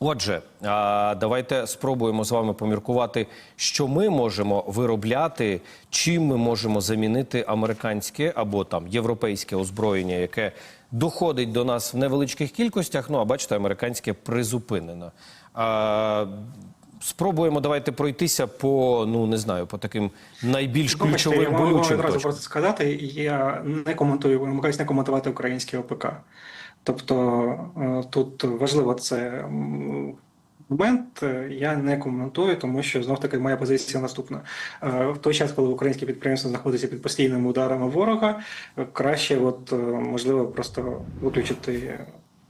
Отже, давайте спробуємо з вами поміркувати, що ми можемо виробляти, чим ми можемо замінити американське або там європейське озброєння, яке доходить до нас в невеличких кількостях. Ну а бачите, американське призупинено. Спробуємо давайте пройтися по ну не знаю, по таким найбільш ключовим я можу одразу просто сказати, я не коментую, намагаюся не коментувати український ОПК. Тобто е, тут важливо це момент, е, я не коментую, тому що знов таки моя позиція наступна. Е, В той час, коли українське підприємство знаходиться під постійними ударами ворога, краще, от можливо, просто виключити.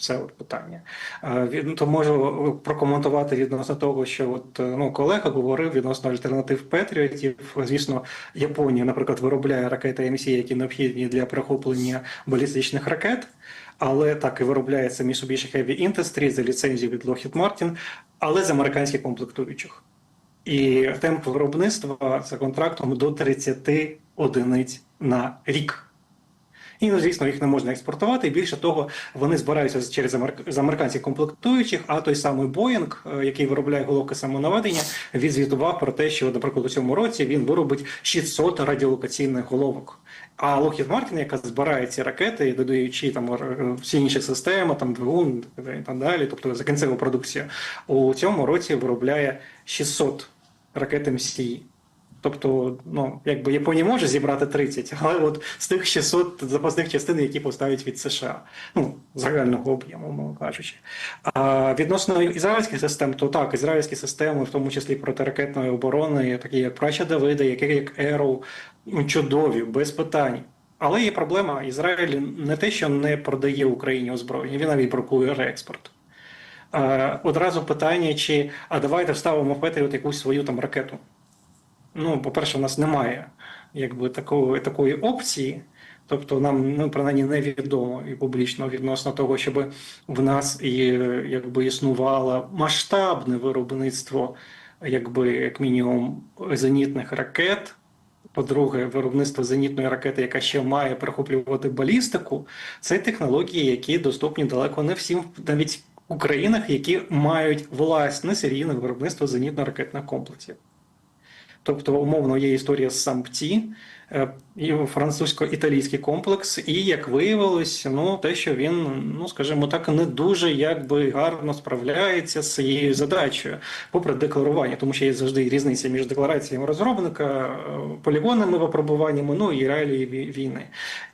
Це от питання. Е, від- ну, То можу прокоментувати відносно того, що от е, ну колега говорив відносно альтернатив Петріотів. Звісно, Японія, наприклад, виробляє ракети МСІ, які необхідні для перехоплення балістичних ракет, але так і виробляється Mitsubishi Heavy Industries за ліцензію від Lockheed Martin, але з американських комплектуючих. І темп виробництва за контрактом до 30 одиниць на рік. І, ну, звісно, їх не можна експортувати. Більше того, вони збираються через американських комплектуючих, а той самий Боїнг, е, який виробляє головки самонаведення, відзвітував про те, що, наприклад, у цьому році він виробить 600 радіолокаційних головок. А Lockheed Martin, яка збирає ці ракети, додаючи там всі інші системи, там двигун і так далі, тобто за кінцеву продукцію, у цьому році виробляє 600 ракет МСІ. Тобто, ну якби Японія може зібрати 30, але от з тих 600 запасних частин, які поставить від США, ну загального об'єму, мовно кажучи. А відносно ізраїльських систем, то так, ізраїльські системи, в тому числі протиракетної оборони, такі як Прача Давида, які як Arrow, ну, чудові, без питань. Але є проблема: Ізраїль не те, що не продає Україні озброєння, він навіть бракує реекспорт. Одразу питання, чи а давайте вставимо в Петріот якусь свою там ракету. Ну, по-перше, у нас немає якби такої, такої опції. Тобто нам ну, принаймні невідомо і публічно відносно того, щоб в нас і якби існувало масштабне виробництво, якби як мінімум зенітних ракет. По-друге, виробництво зенітної ракети, яка ще має перехоплювати балістику, це технології, які доступні далеко не всім, навіть у країнах, які мають власне серійне виробництво зенітно-ракетних комплексів. Тобто, умовно, є історія з сампті, французько-італійський комплекс, і як виявилось, ну те, що він, ну скажімо так, не дуже якби гарно справляється з цією задачею, попри декларування, тому що є завжди різниця між деклараціями розробника, е, полігонними випробуваннями, ну і реалії війни.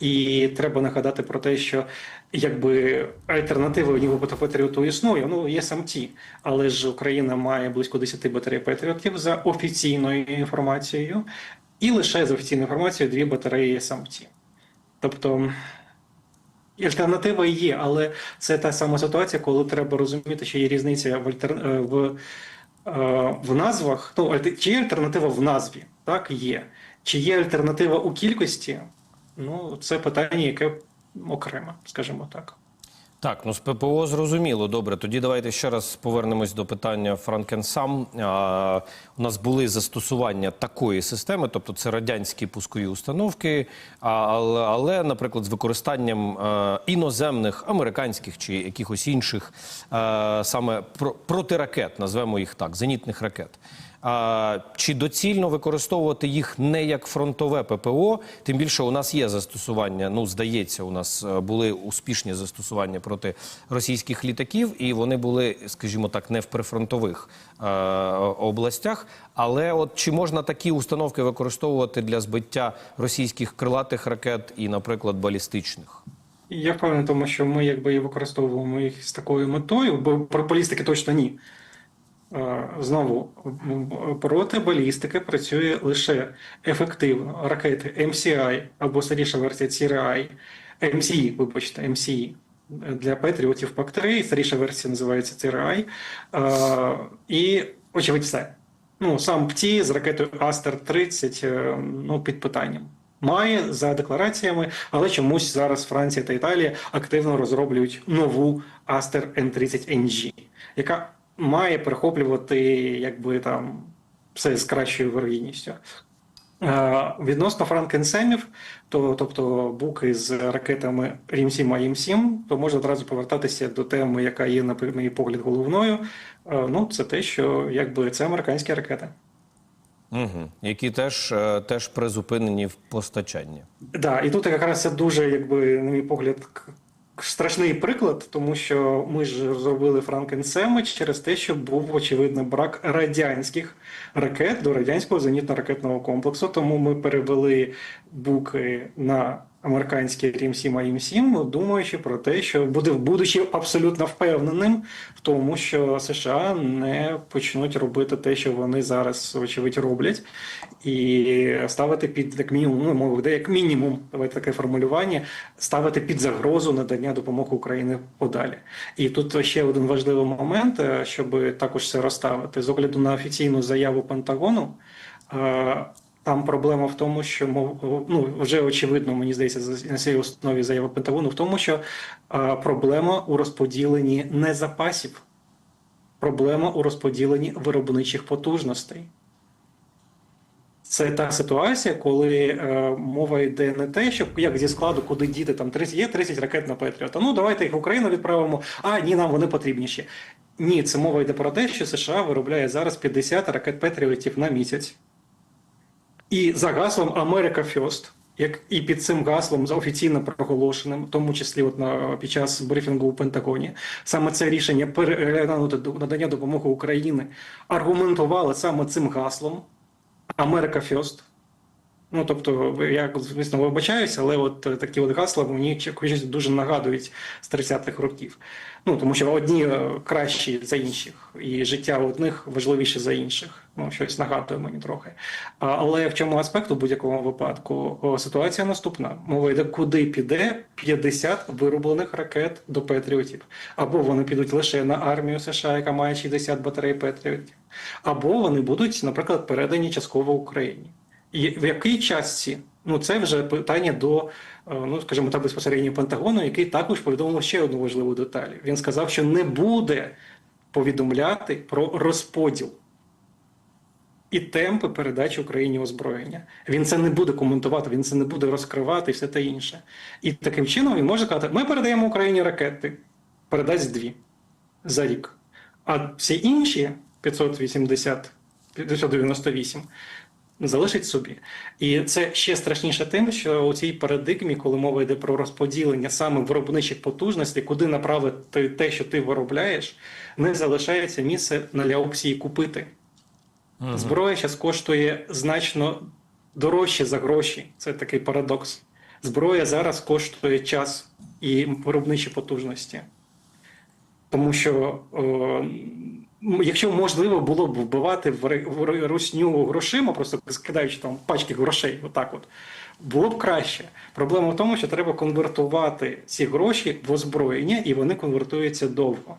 І треба нагадати про те, що якби альтернативи нібито Патріоту існує, ну є самті, але ж Україна має близько 10 батарей Патріотів за офіційною інформацією, і лише за офіційною інформацією дві батареї самті. Тобто альтернатива є, але це та сама ситуація, коли треба розуміти, що є різниця в альтер... е, в, е, в назвах. Ну, чи є альтернатива в назві? Так, є. Чи є альтернатива у кількості? Ну, це питання, яке окреме, скажімо так. Так, ну з ППО зрозуміло. Добре, тоді давайте ще раз повернемось до питання Франкенсам. А, у нас були застосування такої системи, тобто це радянські пускові установки, а, але, але, наприклад, з використанням е, іноземних, американських чи якихось інших е, саме про, протиракет, назвемо їх так, зенітних ракет. А, чи доцільно використовувати їх не як фронтове ППО? Тим більше у нас є застосування. Ну здається, у нас е, були успішні застосування проти російських літаків, і вони були, скажімо так, не в прифронтових е, областях. Але от чи можна такі установки використовувати для збиття російських крилатих ракет і, наприклад, балістичних? Я впевнений, тому що ми якби і використовуємо їх з такою метою, бо про балістики точно ні. Е, Знову проти балістики працює лише ефективно ракети MCI або старіша версія CRI, MCI, вибачте, MCI для Петріотів ПАК-3, старіша версія називається CRI. Е, І, очевидь, все. Ну, сам ПТІ з ракетою Астер-30 е, ну, під питанням. Має за деклараціями, але чомусь зараз Франція та Італія активно розроблюють нову Aster N30 NG, яка має перехоплювати якби там все з кращою вирогідністю. Е, Відносно франкенсемів, то тобто буки з ракетами Рім-7 а Їм-7, то можна одразу повертатися до теми, яка є, на мій погляд, головною. Е, Ну, це те, що якби це американські ракети. Угу. Які теж, е, теж призупинені в постачанні. Да, і тут якраз це дуже, якби, на мій погляд, страшний приклад, тому що ми ж зробили Франкенсемич через те, що був очевидно брак радянських ракет до радянського зенітно-ракетного комплексу. Тому ми перевели буки на американський Рім-7 а Їм-7, думаючи про те, що буде будучи абсолютно впевненим в тому, що США не почнуть робити те, що вони зараз очевидь роблять, і ставити під як мінімум, ну мову де як мінімум, давайте таке формулювання, ставити під загрозу надання допомоги Україні подалі. І тут ще один важливий момент, е, щоб також це розставити з огляду на офіційну заяву Пентагону. Там проблема в тому, що ну вже очевидно, мені здається, на цій основі заяви Пентагону в тому, що проблема у розподіленні не запасів, проблема у розподіленні виробничих потужностей. Це та ситуація, коли е, мова йде не те, що як зі складу, куди діти там 30, є 30 ракет на Петріота. Ну давайте їх в Україну відправимо. А ні, нам вони потрібніші. Ні, це мова йде про те, що США виробляє зараз 50 ракет Петріотів на місяць. І за гаслом Америка Фьост, як і під цим гаслом офіційно проголошеним, в тому числі от на під час брифінгу у Пентагоні, саме це рішення переглянути надання допомоги Україні аргументували саме цим гаслом Америка Фьост. Ну, тобто, я, звісно, вибачаюся, але от е, такі от гасла мені щось дуже нагадують з 30-х років. Ну, тому що одні е, кращі за інших, і життя одних важливіше за інших. Ну, щось нагадує мені трохи. Але в чому аспект у будь-якому випадку? Ситуація наступна. Мова йде, куди піде 50 вироблених ракет до Петріотів. Або вони підуть лише на армію США, яка має 60 батарей Петріотів, або вони будуть, наприклад, передані частково Україні. І в якій частці? Ну, це вже питання до, е, ну скажімо так, безпосередньо Пентагону, який також повідомив ще одну важливу деталь. Він сказав, що не буде повідомляти про розподіл і темпи передачі Україні озброєння. Він це не буде коментувати, він це не буде розкривати і все те інше. І таким чином він може сказати: ми передаємо Україні ракети, передасть дві за рік. А всі інші 580, 598 залишить собі. І це ще страшніше тим, що у цій парадигмі, коли мова йде про розподілення саме виробничих потужностей, куди направити те, що ти виробляєш, не залишається місце на аукції купити. Зброя зараз коштує значно дорожче за гроші. Це такий парадокс. Зброя зараз коштує час і виробничі потужності. Тому що о, якщо можливо було б вбивати в русню грошима, просто скидаючи там пачки грошей, отак от. Було б краще. Проблема в тому, що треба конвертувати ці гроші в озброєння, і вони конвертуються довго.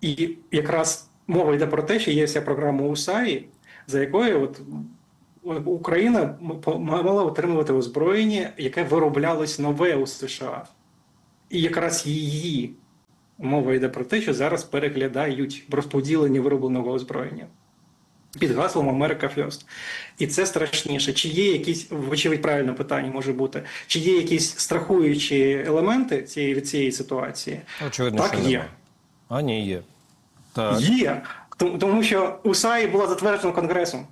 І якраз мова йде про те, що є вся програма УСАІ, за якою от Україна мала отримувати озброєння, яке вироблялось нове у США. І якраз її мова йде про те, що зараз переглядають розподілення виробленого озброєння. Під гаслом Америка Фьост. І це страшніше. Чи є якісь, вочевидь, правильне питання може бути, чи є якісь страхуючі елементи цієї, від цієї ситуації? Очевидно, Так, що є. нема. А, ні, є. Так. Є. Тому, тому що УСАІ була затверджена Конгресом.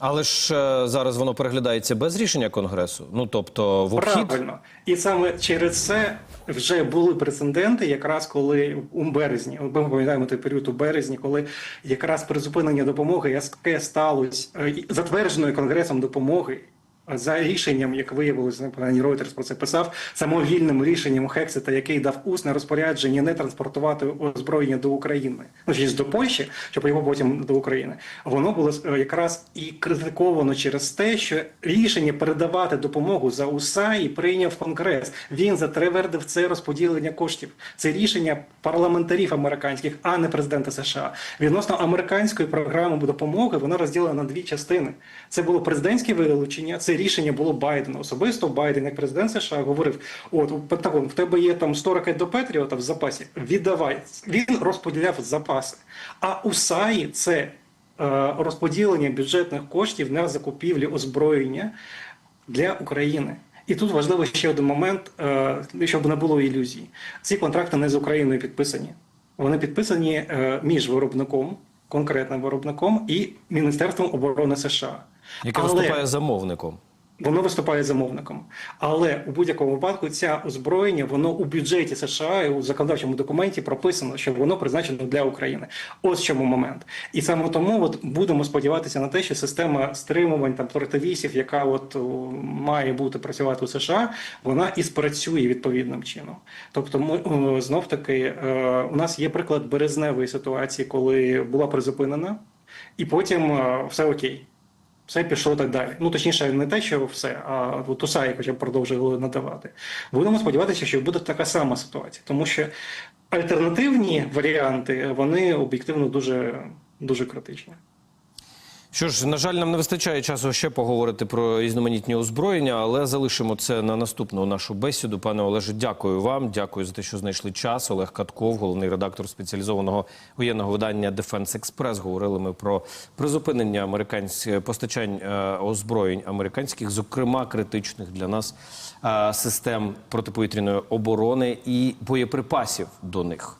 Але ж е, зараз воно переглядається без рішення Конгресу. Ну, тобто, в обхід. Правильно. І саме через це вже були прецеденти, якраз коли у березні, ми пам'ятаємо той період у березні, коли якраз призупинення допомоги, яке сталося е, затвердженою Конгресом допомоги. За рішенням, як виявилось, пані Reuters про це писав, самовільним рішенням Хексета, який дав усне розпорядження не транспортувати озброєння до України, ну чи до Польщі, щоб його потім до України. Воно було е, якраз і критиковано через те, що рішення передавати допомогу за УСАІ прийняв Конгрес. Він затвердив це розподілення коштів. Це рішення парламентарів американських, а не президента США. Відносно американської програми допомоги вона розділена на дві частини. Це було президентське вилучення. Це рішення було Байдена. Особисто Байден, як президент США, говорив: от у Пентагон, в тебе є там 100 ракет до Петріота в запасі. Віддавай. Він розподіляв запаси. А УСАІ це е, розподілення бюджетних коштів на закупівлі озброєння для України. І тут важливий ще один момент, е, щоб не було ілюзій. Ці контракти не з Україною підписані. Вони підписані е, між виробником, конкретним виробником і Міністерством оборони США. Яке Але- виступає замовником. Воно виступає замовником, але у будь-якому випадку ця озброєння воно у бюджеті США і у законодавчому документі прописано, що воно призначено для України. Ось чому момент. І саме тому от будемо сподіватися на те, що система стримувань там противісів, яка от має бути працювати у США, вона і спрацює відповідним чином. Тобто, ми знов таки е, у нас є приклад березневої ситуації, коли була призупинена, і потім е, все окей все пішло так далі. Ну точніше, не те, що все, а от УСАї хоча б продовжували надавати. Будемо сподіватися, що буде така сама ситуація, тому що альтернативні варіанти вони об'єктивно дуже, дуже критичні. Що ж, на жаль, нам не вистачає часу ще поговорити про різноманітні озброєння, але залишимо це на наступну нашу бесіду. Пане Олеже, дякую вам. Дякую за те, що знайшли час. Олег Катков, головний редактор спеціалізованого воєнного видання Defense Express. Говорили ми про призупинення американських постачань е, озброєнь американських, зокрема критичних для нас е, систем протиповітряної оборони і боєприпасів до них.